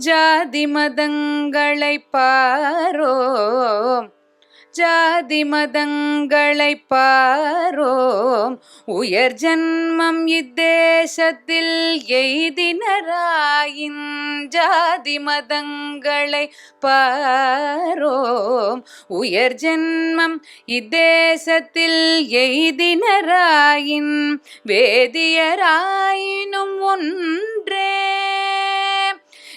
ஜாதி மதங்களை பாரோம். ஜாதி மதங்களை பாரோம். உயர் ஜன்மம் இத்தேசத்தில் எய்தினராயின் ஜாதி மதங்களை பாரோம். உயர் ஜன்மம் இத்தேசத்தில் எய்தினராயின் வேதியராயினும் ஒன்றே.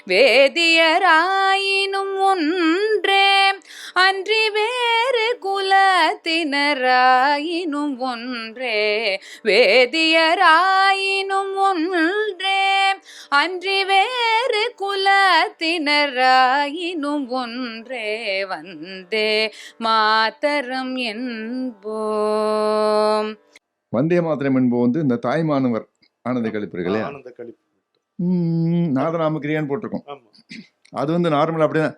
வேதியராயினும் ஒன்றே. அன்றி வேறு குலத்தினராயினும் ஒன்றே. வேதியராயினும் ஒன்றே. அன்றி வேறு குலத்தினராயினும் ஒன்றே. வந்தே மாதரம் என்போம். வந்தே மாத்திரம் என்பது வந்து இந்த தாய்மானவர் ஆனந்த கழிப்பிருக்கலையா ஆனந்த கழிப்பு நாதநாம கிரியான்னு போட்டிருக்கோம் அது வந்து நார்மல் அப்படிதான்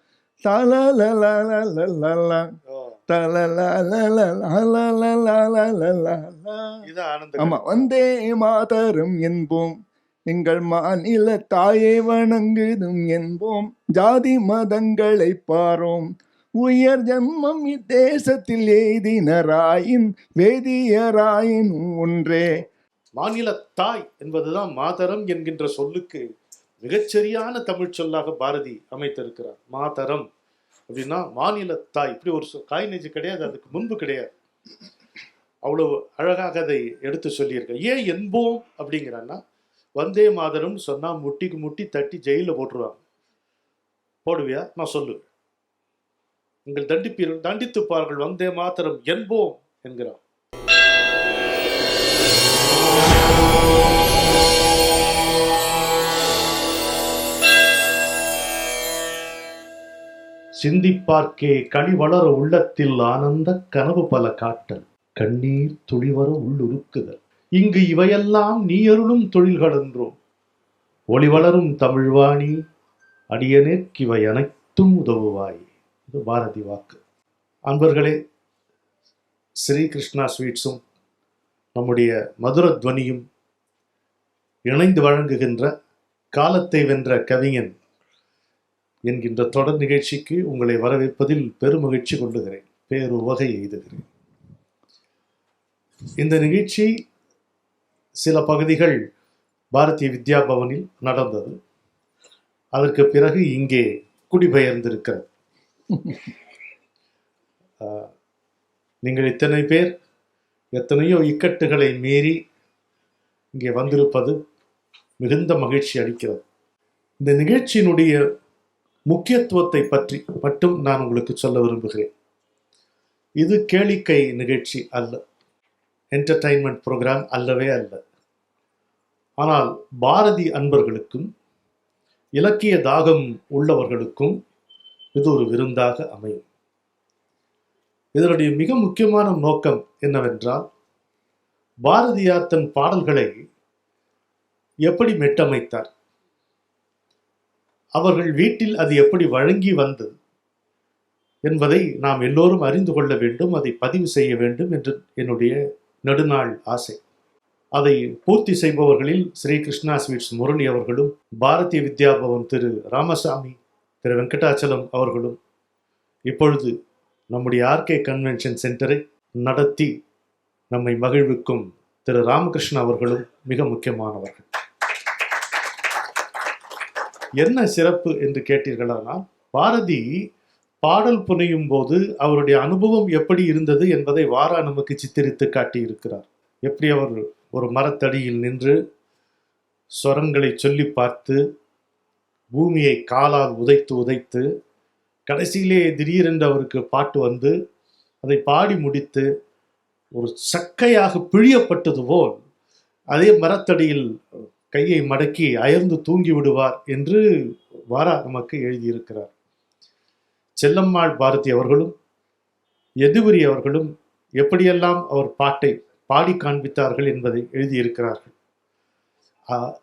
ஆமா வந்தே மாதரும் என்போம் எங்கள் மாநில தாயை வணங்குதும் என்போம் ஜாதி மதங்களை பாரோம் உயர் ஜன்மம் இத்தேசத்தில் எய்தினராயின் வேதியராயின் ஒன்றே மாநில தாய் என்பதுதான் மாதரம் என்கின்ற சொல்லுக்கு மிகச்சரியான தமிழ் சொல்லாக பாரதி அமைத்திருக்கிறார். மாதரம் அப்படின்னா மாநில தாய். இப்படி ஒரு சொ- கிடையாது அதுக்கு முன்பு கிடையாது. அவ்வளவு அழகாக அதை எடுத்து சொல்லியிருக்க ஏன் என்போம் அப்படிங்கிறான்னா வந்தே மாதரம் சொன்னால் முட்டிக்கு முட்டி தட்டி ஜெயிலில் போட்டுருவாங்க. போடுவியா? நான் சொல்லுவேன். உங்கள் தண்டிப்பீர்கள் தண்டித்துப்பார்கள் வந்தே மாத்திரம் என்போம் என்கிறார். சிந்திப்பார்க்கே களி வளர உள்ளத்தில் ஆனந்த கனவு பல காட்டல். கண்ணீர் துளிவர உள்ளுருக்குதல். இங்கு இவையெல்லாம் நீ அருளும் தொழில்களென்றோம் ஒளி வளரும் தமிழ்வாணி அடியனேற்கிவை அனைத்தும் உதவுவாய். இது பாரதி வாக்கு. அன்பர்களே ஸ்ரீ கிருஷ்ணா ஸ்வீட்ஸும் நம்முடைய மதுர துவனியும் இணைந்து வழங்குகின்ற காலத்தை வென்ற கவிஞன் என்கின்ற தொடர் நிகழ்ச்சிக்கு உங்களை வரவேற்பதில் பெருமகிழ்ச்சி கொள்ளுகிறேன். பேரு வகை எய்துகிறேன். இந்த நிகழ்ச்சி சில பகுதிகள் பாரதிய வித்யா பவனில் நடந்தது. அதற்கு பிறகு இங்கே குடிபெயர்ந்திருக்கிறது. நீங்கள் இத்தனை பேர் எத்தனையோ இக்கட்டுகளை மீறி இங்கே வந்திருப்பது மிகுந்த மகிழ்ச்சி அளிக்கிறது. இந்த நிகழ்ச்சியினுடைய முக்கியத்துவத்தை பற்றி மட்டும் நான் உங்களுக்கு சொல்ல விரும்புகிறேன். இது கேளிக்கை நிகழ்ச்சி அல்ல. என்டர்டைன்மெண்ட் ப்ரோக்ராம் அல்லவே அல்ல. ஆனால் பாரதி அன்பர்களுக்கும் இலக்கிய தாகம் உள்ளவர்களுக்கும் இது ஒரு விருந்தாக அமையும். இதனுடைய மிக முக்கியமான நோக்கம் என்னவென்றால் பாரதியார் தன் பாடல்களை எப்படி மெட்டமைத்தார்? அவர்கள் வீட்டில் அது எப்படி வழங்கி வந்தது என்பதை நாம் எல்லோரும் அறிந்து கொள்ள வேண்டும் அதை பதிவு செய்ய வேண்டும் என்று என்னுடைய நெடுநாள் ஆசை. அதை பூர்த்தி செய்பவர்களில் ஸ்ரீ கிருஷ்ணா ஸ்வீட்ஸ் முரளி அவர்களும் பாரதிய வித்யா பவன் திரு ராமசாமி திரு வெங்கடாச்சலம் அவர்களும் இப்பொழுது நம்முடைய ஆர்கே கன்வென்ஷன் சென்டரை நடத்தி நம்மை மகிழ்விக்கும் திரு ராமகிருஷ்ண அவர்களும் மிக முக்கியமானவர்கள். என்ன சிறப்பு என்று கேட்டீர்களானால் பாரதி பாடல் புனையும் போது அவருடைய அனுபவம் எப்படி இருந்தது என்பதை வாரா நமக்கு சித்தரித்து காட்டியிருக்கிறார். எப்படி அவர் ஒரு மரத்தடியில் நின்று சொரங்களை சொல்லி பார்த்து பூமியை காலால் உதைத்து உதைத்து கடைசியிலே திடீரென்று அவருக்கு பாட்டு வந்து அதை பாடி முடித்து ஒரு சக்கையாக பிழியப்பட்டது போல் அதே மரத்தடியில் கையை மடக்கி அயர்ந்து தூங்கி விடுவார் என்று வாரா நமக்கு எழுதியிருக்கிறார். செல்லம்மாள் பாரதி அவர்களும் எதுவரி அவர்களும் எப்படியெல்லாம் அவர் பாட்டை பாடி காண்பித்தார்கள் என்பதை எழுதியிருக்கிறார்கள்.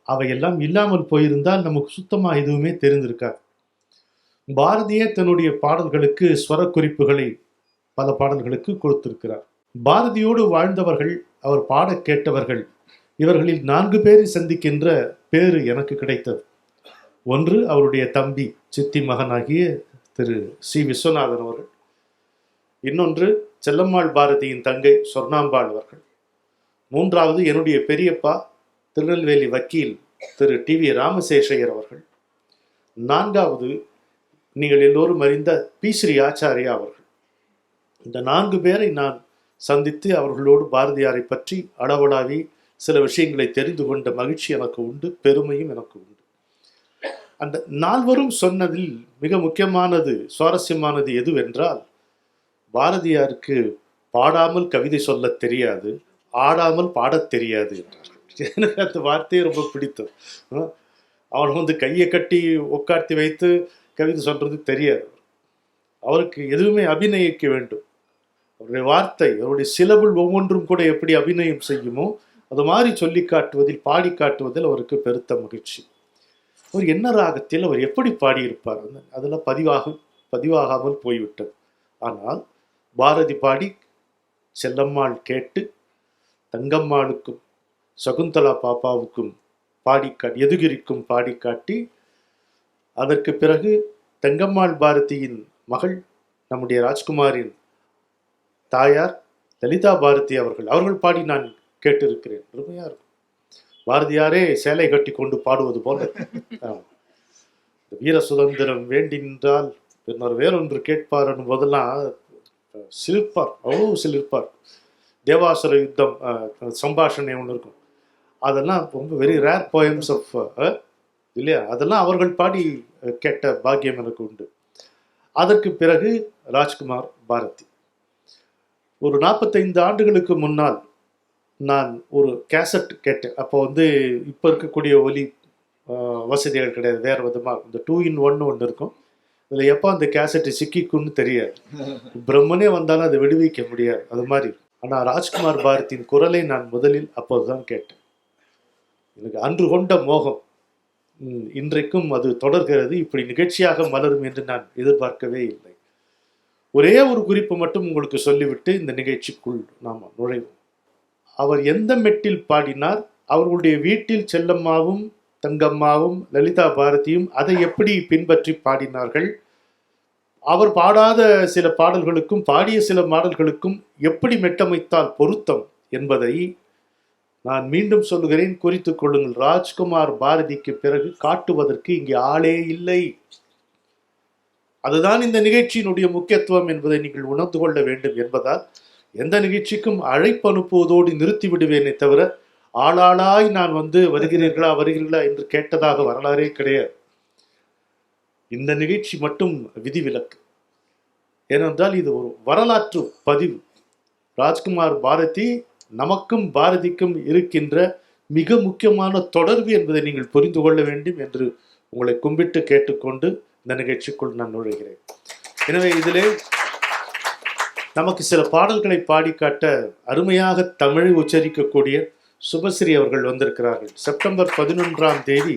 அவையெல்லாம் இல்லாமல் போயிருந்தால் நமக்கு சுத்தமாக எதுவுமே தெரிந்திருக்காது. பாரதியே தன்னுடைய பாடல்களுக்கு ஸ்வர குறிப்புகளை பல பாடல்களுக்கு கொடுத்திருக்கிறார். பாரதியோடு வாழ்ந்தவர்கள் அவர் பாடக் கேட்டவர்கள் இவர்களில் நான்கு பேரை சந்திக்கின்ற பேரு எனக்கு கிடைத்தது. ஒன்று அவருடைய தம்பி சித்தி மகனாகிய திரு சி. விஸ்வநாதன் அவர்கள். இன்னொன்று செல்லம்மாள் பாரதியின் தங்கை சொர்ணாம்பாள் அவர்கள். மூன்றாவது என்னுடைய பெரியப்பா திருநெல்வேலி வக்கீல் திரு டி. வி. ராமசேஷையர் அவர்கள். நான்காவது நீங்கள் எல்லோரும் அறிந்த பி. ஸ்ரீ. ஆச்சாரியா அவர்கள். இந்த நான்கு பேரை நான் சந்தித்து அவர்களோடு பாரதியாரை பற்றி அளவலாவி சில விஷயங்களை தெரிந்து கொண்ட மகிழ்ச்சி எனக்கு உண்டு பெருமையும் எனக்கு உண்டு. அந்த நால்வரும் சொன்னதில் மிக முக்கியமானது சுவாரஸ்யமானது எதுவென்றால் பாரதியாருக்கு பாடாமல் கவிதை சொல்லத் தெரியாது ஆடாமல் பாடத் தெரியாது என்றார்கள். எனக்கு அந்த வார்த்தையை ரொம்ப பிடித்தது. அவன் வந்து கையை கட்டி உட்கார்த்தி வைத்து கவிதை சொல்றது தெரியாது. அவருக்கு எதுவுமே அபிநயிக்க வேண்டும். அவருடைய வார்த்தை அவருடைய சிலபிள் ஒவ்வொன்றும் கூட எப்படி அபிநயம் செய்யுமோ அது மாதிரி சொல்லி காட்டுவதில் பாடி காட்டுவதில் அவருக்கு பெருத்த மகிழ்ச்சி. அவர் என்ன ராகத்தில் அவர் எப்படி பாடியிருப்பார்? அதெல்லாம் பதிவாக பதிவாகாமல் போய்விட்டது. ஆனால் பாரதி பாடி செல்லம்மாள் கேட்டு தங்கம்மாளுக்கும் சகுந்தலா பாப்பாவுக்கும் பாடி கா எதுகிரிக்கும் பாடி காட்டி அதற்கு பிறகு தங்கம்மாள் பாரதியின் மகள் நம்முடைய ராஜ்குமாரின் தாயார் லலிதா பாரதி அவர்கள் அவர்கள் பாடி நான் கேட்டிருக்கிறேன். அருமையா இருக்கும். பாரதியாரே சேலை கட்டி கொண்டு பாடுவது போல. வீர சுதந்திரம் வேண்டி நின்றால் பின்னர் வேறொன்று கேட்பார் போதெல்லாம் சிலிர்ப்பார். அவ்வளோ சிலிர்ப்பார். தேவாசுர யுத்தம் சம்பாஷணை ஒன்று இருக்கும். அதெல்லாம் ரொம்ப வெரி ரேர் போயம்ஸ் ஆஃப் இல்லையா? அதெல்லாம் அவர்கள் பாடி கேட்ட பாக்கியம் எனக்கு உண்டு. அதற்கு பிறகு ராஜ்குமார் பாரதி. ஒரு நாற்பத்தைந்து ஆண்டுகளுக்கு முன்னால் நான் ஒரு கேசட் கேட்டேன். அப்போ வந்து இப்போ இருக்கக்கூடிய ஒலி வசதிகள் கிடையாது. வேறு விதமாக இந்த டூ இன் ஒன்னு ஒன்று இருக்கும். இதில் எப்போ அந்த கேசட்டு சிக்கிக்குன்னு தெரியாது. பிரம்மனே வந்தாலும் அதை விடுவிக்க முடியாது. அது மாதிரி ஆனால் ராஜ்குமார் பாரதியின் குரலை நான் முதலில் அப்போதுதான் கேட்டேன். எனக்கு அன்று கொண்ட மோகம். இன்றைக்கும் அது தொடர்கிறது. இப்படி நிகழ்ச்சியாக மலரும் என்று நான் எதிர்பார்க்கவே இல்லை. ஒரே ஒரு குறிப்பு மட்டும் உங்களுக்கு சொல்லிவிட்டு இந்த நிகழ்ச்சிக்குள் நாம் நுழைவோம். அவர் எந்த மெட்டில் பாடினார்? அவர்களுடைய வீட்டில் செல்லம்மாவும் தங்கம்மாவும் லலிதா பாரதியும் அதை எப்படி பின்பற்றி பாடினார்கள்? அவர் பாடாத சில பாடல்களுக்கும் பாடிய சில பாடல்களுக்கும் எப்படி மெட்டமைத்தால் பொருத்தம் என்பதை நான் மீண்டும் சொல்லுகிறேன். குறித்து கொள்ளுங்கள். ராஜ்குமார் பாரதிக்கு பிறகு காட்டுவதற்கு இங்கே ஆளே இல்லை. அதுதான் இந்த நிகழ்ச்சியினுடைய முக்கியத்துவம் என்பதை நீங்கள் உணர்ந்து கொள்ள வேண்டும் என்பதால் எந்த நிகழ்ச்சிக்கும் அழைப்பு அனுப்புவதோடு நிறுத்தி விடுவேனே தவிர ஆளாளாய் நான் வந்து வருகிறீர்களா வருகிறீர்களா என்று கேட்டதாக வரலாறே கிடையாது. இந்த நிகழ்ச்சி மட்டும் விதிவிலக்கு. ஏனென்றால் இது ஒரு வரலாற்று பதிவு. ராஜ்குமார் பாரதி நமக்கும் பாரதிக்கும் இருக்கின்ற மிக முக்கியமான தொடர்பு என்பதை நீங்கள் புரிந்து கொள்ள வேண்டும் என்று உங்களை கும்பிட்டு கேட்டுக்கொண்டு இந்த நிகழ்ச்சிக்குள் நான் நுழைகிறேன். எனவே இதிலே நமக்கு சில பாடல்களை பாடி காட்ட அருமையாக தமிழை உச்சரிக்கக்கூடிய சுபஸ்ரீ அவர்கள் வந்திருக்கிறார்கள். செப்டம்பர் பதினொன்றாம் தேதி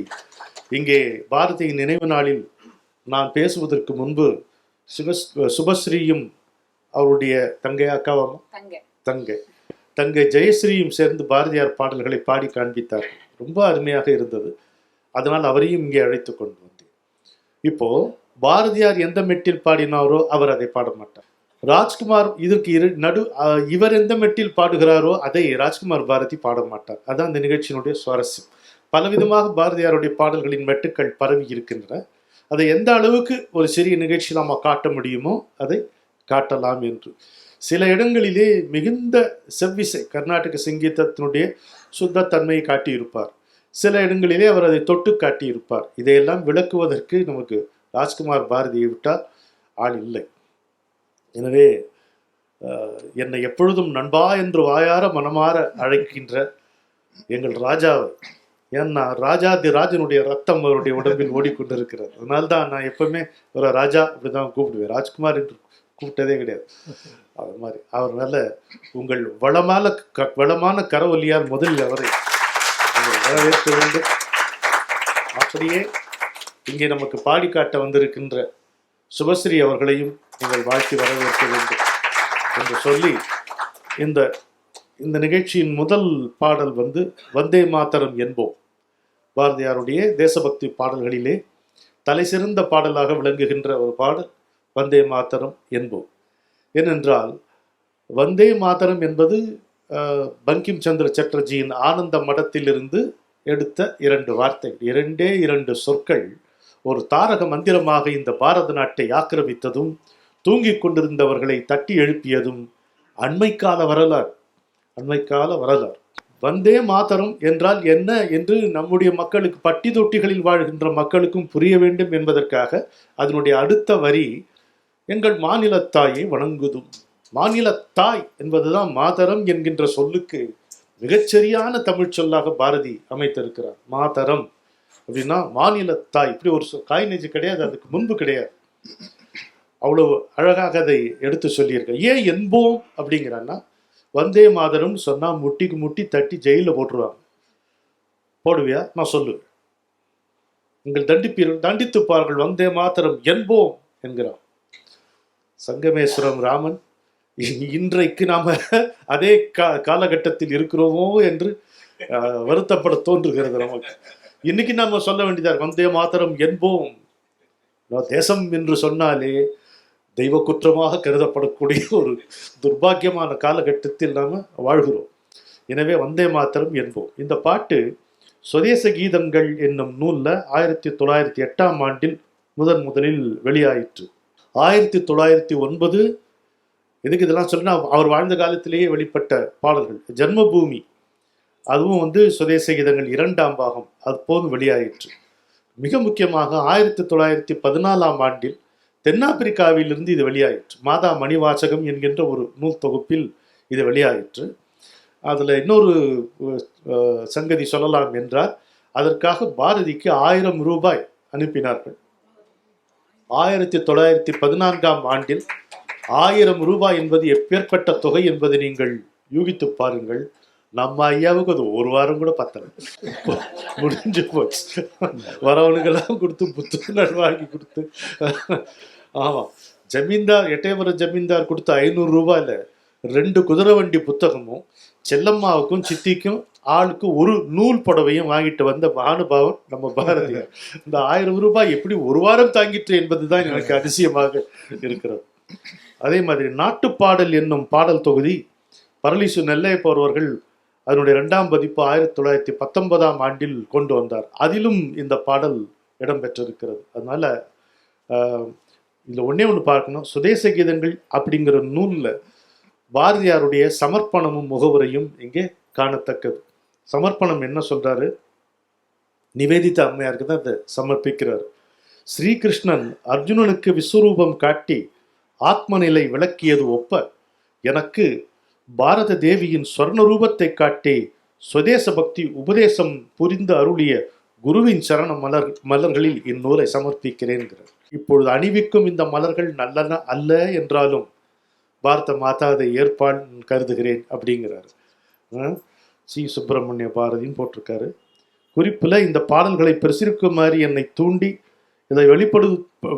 இங்கே பாரதியின் நினைவு நாளில் நான் பேசுவதற்கு முன்பு சுபஸ் சுபஸ்ரீயும் அவருடைய தங்கை அக்காவாமா தங்க. தங்கை. தங்கை ஜெயஸ்ரீயும் சேர்ந்து பாரதியார் பாடல்களை பாடி காண்பித்தார். ரொம்ப அருமையாக இருந்தது. அதனால் அவரையும் இங்கே அழைத்து கொண்டு வந்தேன். இப்போ பாரதியார் எந்த மெட்டில் பாடினாரோ அவர் அதை பாட மாட்டார் ராஜ்குமார் இதற்கு இரு நடு இவர் எந்த மெட்டில் பாடுகிறாரோ அதை ராஜ்குமார் பாரதி பாட மாட்டார். அதான் இந்த நிகழ்ச்சியினுடைய சுவாரஸ்யம். பலவிதமாக பாரதியாருடைய பாடல்களின் மெட்டுக்கள் பரவி இருக்கின்றன. அதை எந்த அளவுக்கு ஒரு சிறிய நிகழ்ச்சி நாம் காட்ட முடியுமோ அதை காட்டலாம் என்று. சில இடங்களிலே மிகுந்த செவ்விசை கர்நாடக சங்கீதத்தினுடைய சுத்தத்தன்மையை காட்டியிருப்பார். சில இடங்களிலே அவர் அதை தொட்டு காட்டியிருப்பார். இதையெல்லாம் விளக்குவதற்கு நமக்கு ராஜ்குமார் பாரதியை விட்டால் ஆள் இல்லை. எனவே என்னை எப்பொழுதும் நண்பா என்று வாயார மனமாற அழைக்கின்ற எங்கள் ராஜாவை ஏன்னா ராஜாதி ராஜனுடைய ரத்தம் அவருடைய உடம்பில் ஓடிக்கொண்டிருக்கிறார். அதனால தான் நான் எப்பவுமே ஒரு ராஜா அப்படிதான் கூப்பிடுவேன். ராஜ்குமார் என்று கூப்பிட்டதே கிடையாது. அது மாதிரி. அவர்னால உங்கள் வளமான க வளமான கரவொலியால் முதலில் அவரை வரவேற்க வேண்டும். அப்படியே இங்கே நமக்கு பாடி காட்ட வந்திருக்கின்ற சுபஸ்ரீ அவர்களையும் நீங்கள் வாழ்த்தி வரவேற்க வேண்டும் என்று சொல்லி இந்த இந்த நிகழ்ச்சியின் முதல் பாடல் வந்து வந்தே மாதரம் என்போம். பாரதியாருடைய தேசபக்தி பாடல்களிலே தலைசிறந்த பாடலாக விளங்குகின்ற ஒரு பாடல் வந்தே மாதரம் என்போம். ஏனென்றால் வந்தே மாதரம் என்பது பங்கிம் சந்திர சட்டர்ஜியின் ஆனந்த மடத்திலிருந்து எடுத்த இரண்டு வார்த்தைகள் இரண்டே இரண்டு சொற்கள் ஒரு தாரக மந்திரமாக இந்த பாரத நாட்டை ஆக்கிரமித்ததும் தூங்கிக் கொண்டிருந்தவர்களை தட்டி எழுப்பியதும் அண்மைக்கால வரலாறு. அண்மைக்கால வரலாறு. வந்தே மாதரம் என்றால் என்ன என்று நம்முடைய மக்களுக்கு பட்டி தொட்டிகளில் வாழ்கின்ற மக்களுக்கும் புரிய வேண்டும் என்பதற்காக அதனுடைய அடுத்த வரி எங்கள் மாநிலத்தாயை வணங்குதும். மாநிலத்தாய் என்பதுதான் மாதரம் என்கின்ற சொல்லுக்கு மிகச்சரியான தமிழ் சொல்லாக பாரதி அமைத்திருக்கிறார். மாதரம். அப்படின்னா மாநிலத்தாய் இப்படி ஒரு காயினேஜ் கிடையாது அதுக்கு முன்பு கிடையாது. அவ்வளவு அழகாக அதை எடுத்து சொல்லியிருக்க ஏன் என்போம் அப்படிங்கிறான்னா வந்தே மாதரம் சொன்னா முட்டிக்கு முட்டி தட்டி ஜெயில போட்டுருவாங்க. போடுவியா? நான் சொல்லுவேன். நீங்கள் தண்டிப்பீர்கள் தண்டித்துப்பார்கள் வந்தே மாதரம் என்போம் என்கிறான் சங்கமேஸ்வரம் ராமன் இன்றைக்கு நாம அதே கா காலகட்டத்தில் இருக்கிறோமோ என்று அஹ், வருத்தப்பட தோன்றுகிறது நமக்கு. இன்னைக்கு நம்ம சொல்ல வேண்டியதாக இருக்கும். வந்தே மாத்திரம் என்போம். தேசம் என்று சொன்னாலே தெய்வ குற்றமாக கருதப்படக்கூடிய ஒரு துர்பாக்கியமான காலகட்டத்தில் நாம் வாழ்கிறோம். எனவே வந்தே மாத்திரம் என்போம். இந்த பாட்டு சுதேச கீதங்கள் என்னும் நூலில் ஆயிரத்தி தொள்ளாயிரத்தி எட்டாம் ஆண்டில் முதன் முதலில் வெளியாயிற்று. ஆயிரத்தி தொள்ளாயிரத்தி ஒன்பது எதுக்கு இதெல்லாம் சொன்னால் அவர் வாழ்ந்த காலத்திலேயே வெளிப்பட்ட பாடல்கள். ஜன்மபூமி. அதுவும் வந்து சுதேச கீதங்கள் இரண்டாம் பாகம் அது போதும் வெளியாயிற்று. மிக முக்கியமாக ஆயிரத்தி தொள்ளாயிரத்தி பதினாலாம் ஆண்டில் தென்னாப்பிரிக்காவிலிருந்து இது வெளியாயிற்று. மாதா மணிவாசகம் என்கின்ற ஒரு நூல் தொகுப்பில் இது வெளியாயிற்று. அதில் இன்னொரு சங்கதி சொல்லலாம் என்றால் அதற்காக பாரதிக்கு ஆயிரம் ரூபாய் அனுப்பினார்கள். ஆயிரத்தி தொள்ளாயிரத்தி பதினான்காம் ஆண்டில் ஆயிரம் ரூபாய் என்பது எப்பேற்பட்ட தொகை என்பதை நீங்கள் யூகித்து பாருங்கள். நம்ம ஐயாவுக்கு அது ஒரு வாரம் கூட பத்தல. முடிஞ்சு போச்சு. வரவனுக்கெல்லாம் கொடுத்து புத்தகங்கள் வாங்கி கொடுத்து. ஆமாம் ஜமீன்தார் எட்டயபுரம் ஜமீன்தார் கொடுத்த ஐநூறு ரூபாயில ரெண்டு குதிரை வண்டி புத்தகமும் செல்லம்மாவுக்கும் சித்திக்கும் ஆளுக்கு ஒரு நூல் புடவையும் வாங்கிட்டு வந்த மகானுபாவன் நம்ம பாரதியார். இந்த ஆயிரம் ரூபாய் எப்படி ஒரு வாரம் தாங்கிற்று என்பதுதான் எனக்கு அதிசயமாக இருக்கிறது. அதே மாதிரி நாட்டுப்பாடல் என்னும் பாடல் தொகுதி பரளிசு நெல்லையப்ப அவர்கள் அதனுடைய இரண்டாம் பதிப்பு ஆயிரத்தி தொள்ளாயிரத்தி பத்தொன்பதாம் ஆண்டில் கொண்டு வந்தார். அதிலும் இந்த பாடல் இடம்பெற்றிருக்கிறது. அதனால இந்த ஒன்னே ஒன்று பார்க்கணும். சுதேச கீதங்கள் அப்படிங்கிற நூலில் பாரதியாருடைய சமர்ப்பணமும் முகவுரையும் இங்கே காணத்தக்கது. சமர்ப்பணம் என்ன சொல்றாரு? நிவேதிதா அம்மையாருக்கு தான் அதை சமர்ப்பிக்கிறார். ஸ்ரீகிருஷ்ணன் அர்ஜுனனுக்கு விஸ்வரூபம் காட்டி ஆத்மநிலை விளக்கியது ஒப்ப எனக்கு பாரத தேவியின் சொர்ண ரூபத்தை காட்டி சுதேச பக்தி உபதேசம் புரிந்து அருளிய குருவின் சரண மலர் மலர்களில் இந்நூலை சமர்ப்பிக்கிறேன்கிறார். இப்பொழுது அணிவிக்கும் இந்த மலர்கள் நல்லன அல்ல என்றாலும் பாரத மாதா அதை கருதுகிறேன் அப்படிங்கிறார். சி. சுப்பிரமணிய பாரதின்னு போட்டிருக்காரு. குறிப்பில் இந்த பாடல்களை பிரசுரிக்குமாறு என்னை தூண்டி இதை வெளிப்படு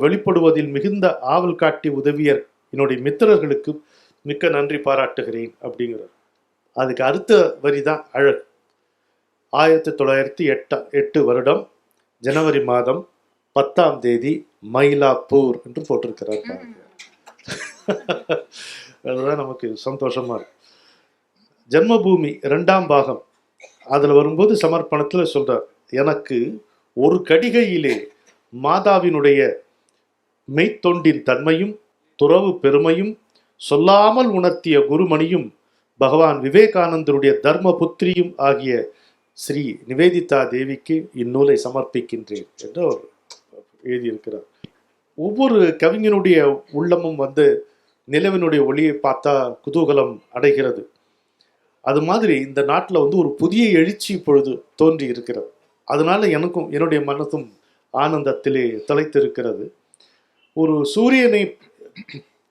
வெளிப்படுவதில் மிகுந்த ஆவல் காட்டி உதவியர் என்னுடைய மித்திரர்களுக்கு மிக்க நன்றி பாராட்டுகிறேன் அப்படிங்கிறார். அதுக்கு அடுத்த வரி தான் அழகு. ஆயிரத்தி தொள்ளாயிரத்தி எட்டா எட்டு வருடம் ஜனவரி மாதம் பத்தாம் தேதி மயிலாப்பூர் என்று போட்டிருக்கிறார் அதுதான் நமக்கு சந்தோஷமா இருக்கு. ஜன்மபூமி இரண்டாம் பாகம். அதுல வரும்போது சமர்ப்பணத்துல சொல்றார் எனக்கு ஒரு கடிகையிலே மாதாவினுடைய மெய்த்தொண்டின் தன்மையும் துறவு பெருமையும் சொல்லாமல் உணர்த்திய குருமணியும் பகவான் விவேகானந்தருடைய தர்ம புத்திரியும் ஆகிய ஸ்ரீ நிவேதிதா தேவிக்கு இந்நூலை சமர்ப்பிக்கின்றேன் என்று அவர் எழுதியிருக்கிறார். ஒவ்வொரு கவிஞனுடைய உள்ளமும் வந்து நிலவினுடைய ஒளியை பார்த்தா குதூகலம் அடைகிறது. அது மாதிரி இந்த நாட்டில் வந்து ஒரு புதிய எழுச்சி இப்பொழுது தோன்றி இருக்கிறது. அதனால எனக்கும் என்னுடைய மனதும் ஆனந்தத்திலே தலைத்திருக்கிறது. ஒரு சூரியனை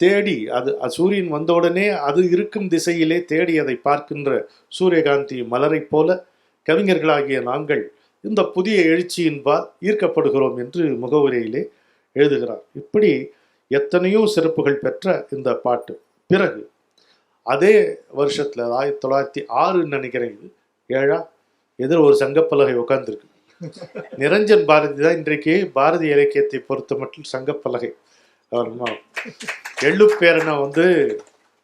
தேடி அது சூரியன் வந்தவுடனே அது இருக்கும் திசையிலே தேடி அதை பார்க்கின்ற சூரியகாந்தி மலரைப் போல கவிஞர்களாகிய நாங்கள் இந்த புதிய எழுச்சியின்பால் ஈர்க்கப்படுகிறோம் என்று முகவுரையிலே எழுதுகிறார். இப்படி எத்தனையோ சிறப்புகள் பெற்ற இந்த பாட்டு. பிறகு அதே வருஷத்துல ஆயிரத்தி தொள்ளாயிரத்தி ஆறுன்னு நினைக்கிறேன் இது ஏழா எதிர ஒரு சங்கப்பலகை உட்காந்துருக்கு நிரஞ்சன் பாரதி தான் இன்றைக்கு பாரதி இலக்கியத்தை பொறுத்த மட்டும் சங்கப்பலகை. எள்ளுப்பேரனை வந்து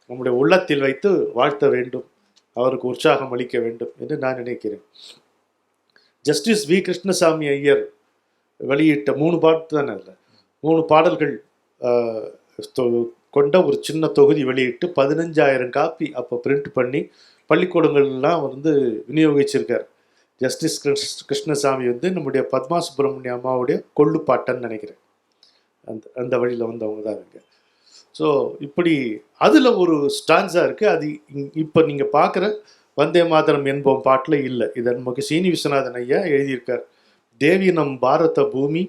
நம்முடைய உள்ளத்தில் வைத்து வாழ்த்த வேண்டும். அவருக்கு உற்சாகம் அளிக்க வேண்டும் என்று நான் நினைக்கிறேன். Justice we. கிருஷ்ணசாமி ஐயர் வெளியிட்ட மூணு பாட்டு தானே இல்லை மூணு பாடல்கள் தொ- கொண்ட ஒரு சின்ன தொகுதி வெளியிட்டு பதினஞ்சாயிரம் காப்பி அப்போ பிரிண்ட் பண்ணி பள்ளிக்கூடங்கள்லாம் வந்து விநியோகிச்சிருக்கார். ஜஸ்டிஸ் கிருஷ்ணசாமி வந்து நம்முடைய பத்மா சுப்பிரமணிய அம்மாவுடைய கொள்ளு பாட்டன்னு நினைக்கிறேன். அந்த அந்த வழியில் வந்தவங்க தான் இருக்கு ஸோ இப்படி அதில் ஒரு ஸ்டான்ஸாக இருக்குது அது இப்போ நீங்கள் பார்க்குற வந்தே மாதரம் என்போம் பாட்டில் இல்லை. இதை நமக்கு சீனி விஸ்வநாதன் ஐயா எழுதியிருக்கார். தேவி நம் பாரத பூமி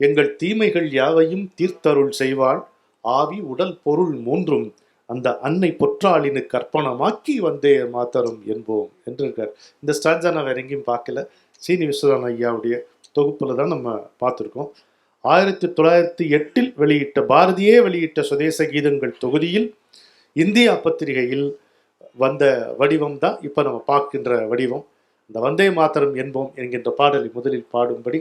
எங்கள் தீமைகள் யாவையும் தீர்த்தருள் செய்வாள். ஆவி உடல் பொருள் மூன்றும் அந்த அன்னை பொற்றாளினு கற்பனமாக்கி வந்தே மாத்தரும் என்போம் என்று இருக்கார் இந்த ஸ்டான்ஸா நான் வேற எங்கேயும் பார்க்கல சீனி விஸ்வநாதன் ஐயாவுடைய தொகுப்பில் தான் நம்ம பார்த்துருக்கோம். ஆயிரத்தி தொள்ளாயிரத்தி எட்டில் வெளியிட்ட பாரதியே வெளியிட்ட சுதேச கீதங்கள் தொகுதியில் இந்தியா பத்திரிகையில் வந்த வடிவம் தான் இப்போ நம்ம பார்க்கின்ற வடிவம். இந்த வந்தே மாத்தரம் என்போம் என்கின்ற பாடலை முதலில் பாடும்படி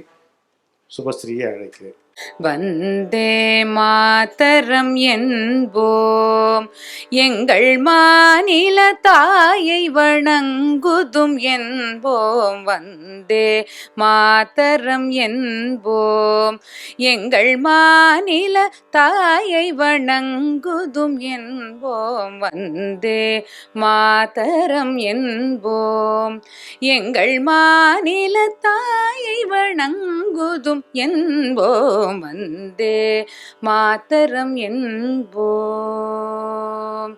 சுபஸ்ரீயை அழைக்கிறேன். வந்தே மாதரம் என்போம். எங்கள் மாநில தாயை வணங்குதும் என்போம். வந்தே மாதரம் என்போம். எங்கள் மாநில தாயை வணங்குதும் என்போம். வந்தே மாதரம் என்போம். எங்கள் மாநில தாயை வணங்குதும் என்போம். வந்தே மாத்தரம் என்போம்.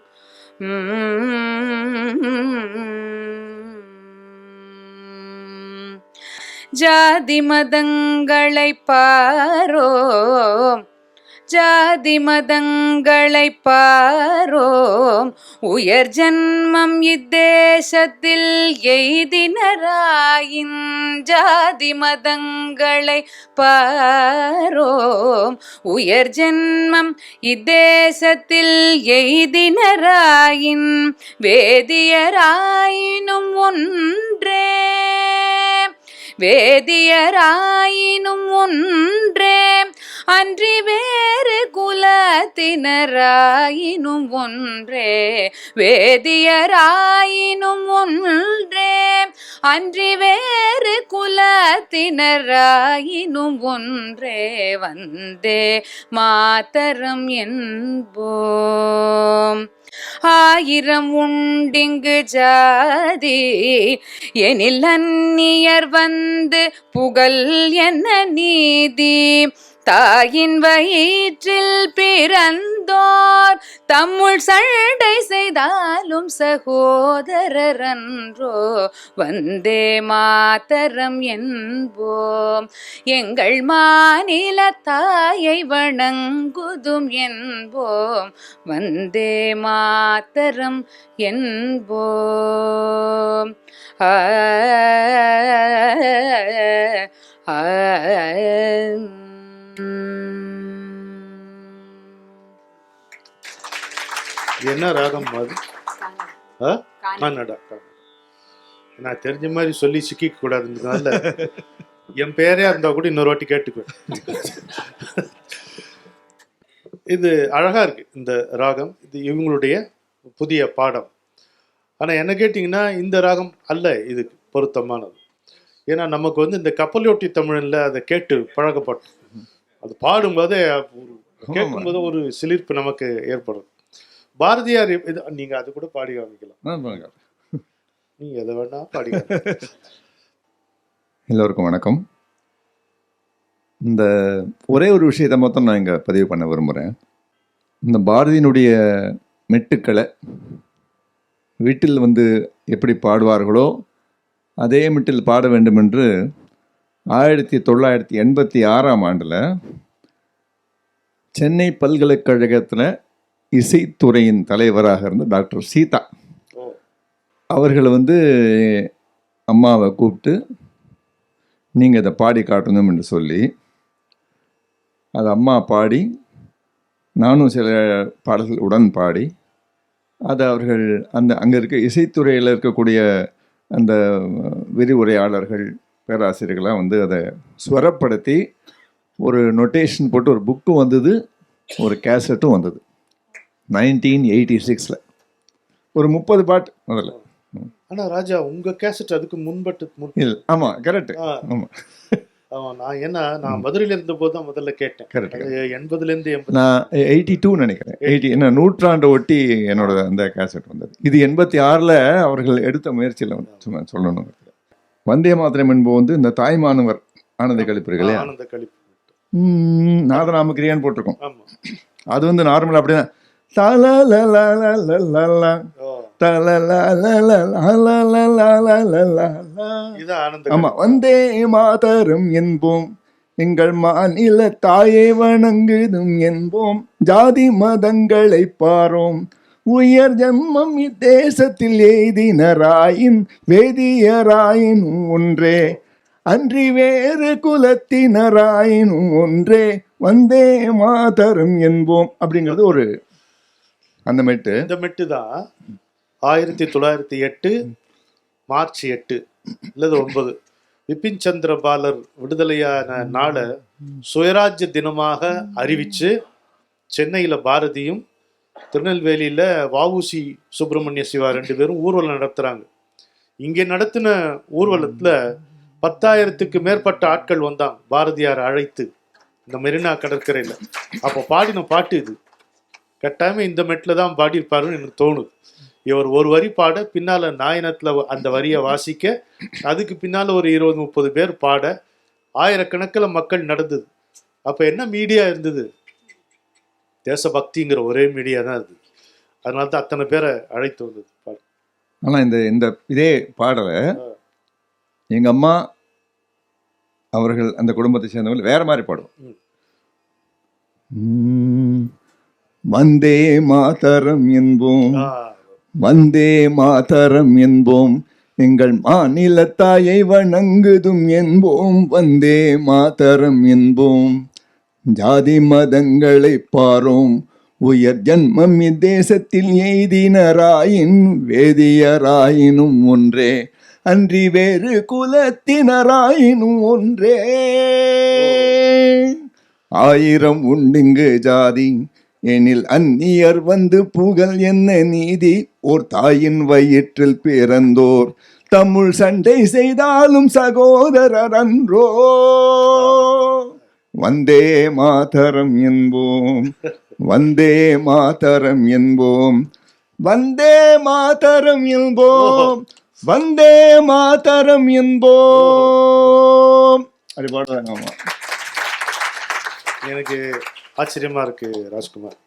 ஜாதி மதங்களை பாரோம். ஜாதி மதங்களை பாரோம். உயர் ஜன்மம் இத்தேசத்தில் எய்தினராயின் ஜாதி மதங்களை பாரோம். உயர் ஜன்மம் இத்தேசத்தில் எய்தினராயின் வேதியராயினும் ஒன்றே. வேதியராயினும் ஒன்றே. அன்றி வேறு குலத்தினராயினும் ஒன்றே வேதியராயினும் ஒன்றே. அன்றி வேறு குலத்தினராயினும் ஒன்றே வந்தே மாத்தரம் என்போம். ஆயிரம் உண்டிங்கு ஜாதி எனில் அந்நியர் வந்து புகழ் என்ன நீதி. தாயின் வயிற்றில் பிறந்தோர் தம்முள் சண்டை செய்தாலும் சகோதரரன்றோ வந்தே மாதரம் என்போம் எங்கள் மாநில தாயை வணங்குதும் என்போம் வந்தே மாதரம் என்போம் ஆ ஆ என்ன ராகம் அது? ஆ? கன்னடா. நான் தெரிஞ்ச மாதிரி சொல்லி சிக்கிக்க கூடாதுன்றதுனால என் பேரே இருந்தா கூட இன்னொரு வாட்டி கேட்டுக்குவேன். இது அழகா இருக்கு இந்த ராகம். இது இவங்களுடைய புதிய பாடம். ஆனா என்ன கேட்டிங்கன்னா இந்த ராகம் அல்ல இதுக்கு பொருத்தமானது. ஏன்னா நமக்கு வந்து இந்த கப்பலோட்டி தமிழ்ல அதை கேட்டு பழக்கப்பட்டோம் அது பாடும்போதே ஒரு கேட்கும்போது ஒரு சிலிர்ப்பு நமக்கு ஏற்படும். பாரதியார் இது நீங்க அது கூட பாடி காமிக்கலாம். நீங்க எதை வேணா பாடி. எல்லோருக்கும் வணக்கம். இந்த ஒரே ஒரு விஷயத்தை மொத்தம் நான் இங்கே பதிவு பண்ண விரும்புகிறேன் இந்த பாரதியினுடைய மெட்டுக்களை வீட்டில் வந்து எப்படி பாடுவார்களோ அதே மெட்டில் பாட வேண்டும் என்று ஆயிரத்தி தொள்ளாயிரத்தி எண்பத்தி ஆறாம் ஆண்டில் சென்னை பல்கலைக்கழகத்தில் இசைத்துறையின் தலைவராக இருந்த டாக்டர் சீதா. அவர்கள் வந்து அம்மாவை கூப்பிட்டு நீங்கள் இதை பாடி காட்டணும் என்று சொல்லி அது அம்மா பாடி நானும் சில பாடல்கள் உடன் பாடி அது அவர்கள் அந்த அங்கே இருக்க இசைத்துறையில் இருக்கக்கூடிய அந்த விரிவுரையாளர்கள் பேராசிரியர்களாக வந்து அதை ஸ்வரப்படுத்தி ஒரு நொட்டேஷன் போட்டு ஒரு புக்கு வந்தது ஒரு கேசட்டும் வந்தது. நைன்டீன் எயிட்டி சிக்ஸில் ஒரு முப்பது பாட்டு முதல்ல. ஆனா ராஜா உங்க கேசட் அதுக்கு முன்பட்டு முன் இல்லை ஆமாம் கரெக்டு ஆமாம் ஆமா, நான் ஏன்னா நான் மதுரையில இருந்த போது தான் முதல்ல கேட்டேன். கரெக்ட் அது எண்பதுல இருந்து எண்பது நான் எயிட்டி டூ நினைக்கிறேன் எயிட்டி என்ன நூற்றாண்டை ஒட்டி என்னோட அந்த கேசட் வந்தது. இது எண்பத்தி ஆறில் அவர்கள் எடுத்த முயற்சியில் வந்து சும்மா சொல்லணும் வந்தே மாத்திரம் என்பது வந்து இந்த தாய்மானவர் ஆனந்த கழிப்பு இல்லையா ஆனந்த கழிப்பு நாதநாம கிரியான்னு போட்டிருக்கோம் அது வந்து நார்மல் அப்படிதான் ஆமா வந்தே மாதரும் என்போம் எங்கள் மாநில தாயை வணங்குதும் என்போம் ஜாதி மதங்களை பாரோம் உயர் ஜன்மம் இத்தேசத்தில் எய்தினராயின் வேதியராயினும் ஒன்றே. அன்றி வேறு குலத்தினராயினும் ஒன்றே. வந்தே மாதரம் என்போம் அப்படிங்கிறது ஒரு அந்த மெட்டு. இந்த மெட்டு தான் ஆயிரத்தி தொள்ளாயிரத்தி எட்டு மார்ச் எட்டு இல்லது ஒன்பது. விபின் சந்திர பாலர் விடுதலையான நாளை சுயராஜ்ய தினமாக அறிவிச்சு சென்னையில பாரதியும் திருநெல்வேலியில வஉசி சுப்பிரமணிய சிவா ரெண்டு பேரும் ஊர்வலம் நடத்துறாங்க. இங்கே நடத்தின ஊர்வலத்துல பத்தாயிரத்துக்கு மேற்பட்ட ஆட்கள் வந்தாங்க பாரதியார் அழைத்து. இந்த மெரினா கடற்கரையில. அப்போ பாடின பாட்டு இது. கட்டாயமா இந்த மெட்டில் தான் பாடியிருப்பாருன்னு எனக்கு தோணுது. இவர் ஒரு வரி பாட பின்னால நாயனத்துல அந்த வரியை வாசிக்க அதுக்கு பின்னால ஒரு இருபது முப்பது பேர் பாட ஆயிரக்கணக்கில் மக்கள் நடந்தது. அப்ப என்ன மீடியா இருந்தது? தேசபக்திங்கிற ஒரே மீடியா தான் இருந்தது அதனால தான் அத்தனை பேரை அழைத்து வந்தது. பாடு. ஆனா இந்த இந்த இதே பாடலை எங்க அம்மா அவர்கள் அந்த குடும்பத்தை சேர்ந்தவர்கள் வேற மாதிரி பாடுவோம் வந்தே மாதரம் என்போம். வந்தே மாதரம் என்போம். எங்கள் மாநில தாயை வணங்குதும் என்போம். வந்தே மாதரம் என்போம். ஜாதி மதங்களை பாரோம். உயர் ஜன்மம் இத்தேசத்தில் எய்தினராயின் வேதியராயினும் ஒன்றே. அன்றி வேறு குலத்தினராயினும் ஒன்றே. ஆயிரம் உண்டுங்கு ஜாதி எனில் அந்நியர் வந்து புகழ் என்ன நீதி? ஓர் தாயின் வயிற்றில் பிறந்தோர் தமிழ் சண்டை செய்தாலும் சகோதரர் அன்றோ. வந்தே மாதரம் என்போம். வந்தே மாதரம் என்போம். வந்தே மாதரம் என்போம். வந்தே மாதரம் என்போம். அப்படி பாடுறாங்க ஆமா எனக்கு ஆச்சரியமா இருக்கு ராஜ்குமார்.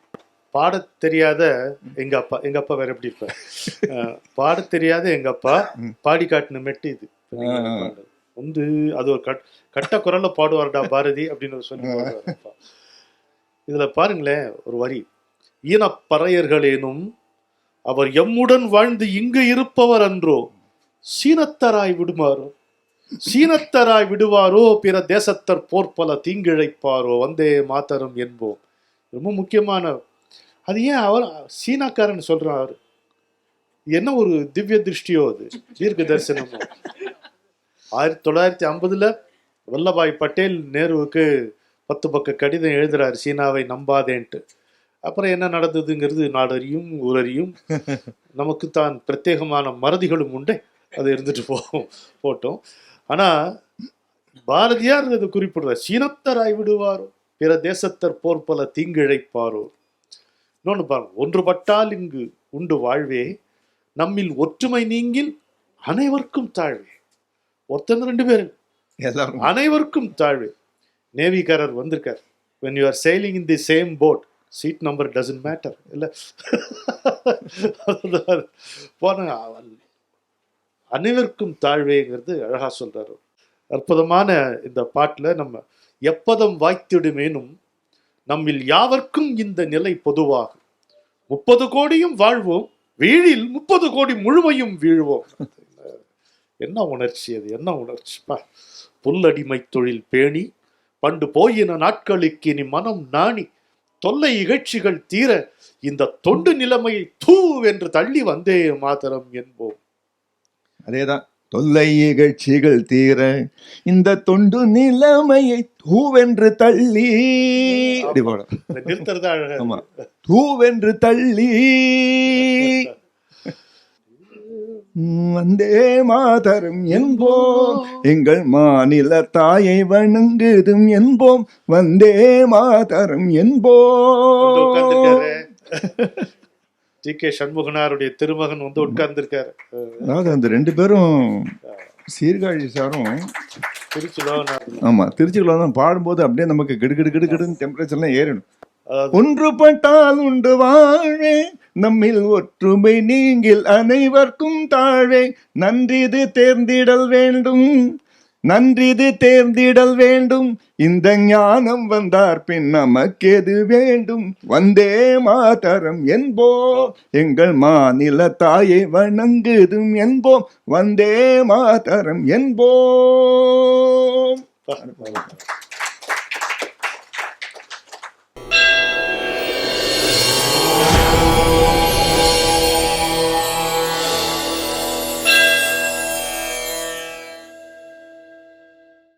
பாடத் தெரியாத எங்க அப்பா எங்க அப்பா வேற எப்படி இருப்பார்? பாடத் தெரியாத எங்க அப்பா பாடி காட்டின மெட்டு இது. வந்து அது ஒரு கட் கட்ட குரல்ல பாடுவார்டா பாரதி அப்படின்னு சொல்லி. இதுல பாருங்களேன் ஒரு வரி. ஈனப்பறையர்களேனும் அவர் எம்முடன் வாழ்ந்து இங்கு இருப்பவர் அன்றோ சீனத்தராய் விடுமாறோ? சீனத்தராய் விடுவாரோ? பிற தேசத்தர் போர்ப்பல தீங்கிழைப்பாரோ? வந்தே மாத்தரம் என்போம். ரொம்ப முக்கியமான அது ஏன் அவர் சீனாக்காரன் சொல்றாரு? என்ன ஒரு திவ்ய திருஷ்டியோ அது? தீர்க்க தரிசனமோ? ஆயிரத்தி தொள்ளாயிரத்தி ஐம்பதுல வல்லபாய் பட்டேல் நேருவுக்கு பத்து பக்க கடிதம் எழுதுறாரு சீனாவை நம்பாதேன்ட்டு. அப்புறம் என்ன நடந்ததுங்கிறது நாடறியும் ஊரறியும். நமக்கு தான் பிரத்யேகமான மறதிகளும் உண்டே. அது இருந்துட்டு போகும் போட்டோம். ஆனா பாரதியார் அது குறிப்பிடுறார் சீனத்தராய் விடுவாரோ? பிற தேசத்தர் போர்ப்பல தீங்கிழைப்பாரோ? இன்னொன்னு பாருங்க ஒன்றுபட்டால் இங்கு உண்டு வாழ்வே நம்மில் ஒற்றுமை நீங்கில் அனைவருக்கும் தாழ்வே. ஒருத்தன் ரெண்டு பேர். எல்லாரும். அனைவருக்கும் தாழ்வு. நேவிக்காரர் வந்திருக்கார். When you are sailing in the same boat seat number doesn't matter இல்ல? போன அவன் அனைவருக்கும் தாழ்வேங்கிறது அழகா சொல்றாரு. அற்புதமான இந்த பாட்டுல நம்ம எப்பதம் வாய்த்திடுமேனும் நம்மில் யாவர்க்கும் இந்த நிலை பொதுவாகும். முப்பது கோடியும் வாழ்வோம் வீழில் முப்பது கோடி முழுமையும் வீழ்வோம். என்ன உணர்ச்சி அது? என்ன உணர்ச்சிப்பா புல்லடிமை தொழில் பேணி பண்டு போயின நாட்களுக்கு இனி மனம் நாணி தொல்லை இகழ்ச்சிகள் தீர இந்த தொண்டு நிலைமையை தூ என்று தள்ளி வந்தே மாதரம் என்போம். அதேதான். தொல்லை இகழ்ச்சிகள் தீர இந்த தொண்டு நிலைமையை தூவென்று தள்ளி. நிறுத்துறது? தூவென்று தள்ளி. வந்தே மாதரம் என்போம். எங்கள் மாநில தாயை வணங்குதும் என்போம். வந்தே மாதரம் என்போம். G K. சண்முகனாருடைய திருமகன் வந்து உட்கார்ந்திருக்காரு. அதாவது அந்த ரெண்டு பேரும் சீர்காழி சாரும் திருச்சி லோகநாதன் ஆமா திருச்சிக்குள்ள தான் பாடும்போது அப்படியே நமக்கு கிடு கிடு கிடு கிடுன்னு டெம்பரேச்சர்லாம் ஏறிடும். ஒன்றுபட்டால் உண்டு வாழே. நம்மில் ஒற்றுமை நீங்கில் அனைவர்க்கும் தாழே. நன்றிது தேர்ந்திடல் வேண்டும். நன்றிது தேர்ந்திடல் வேண்டும். இந்த ஞானம் வந்தார் பின் நமக்கெது வேண்டும்? வந்தே மாதரம் என்போம் எங்கள் மாநில தாயை வணங்குதும் என்போம் வந்தே மாதரம் என்போம்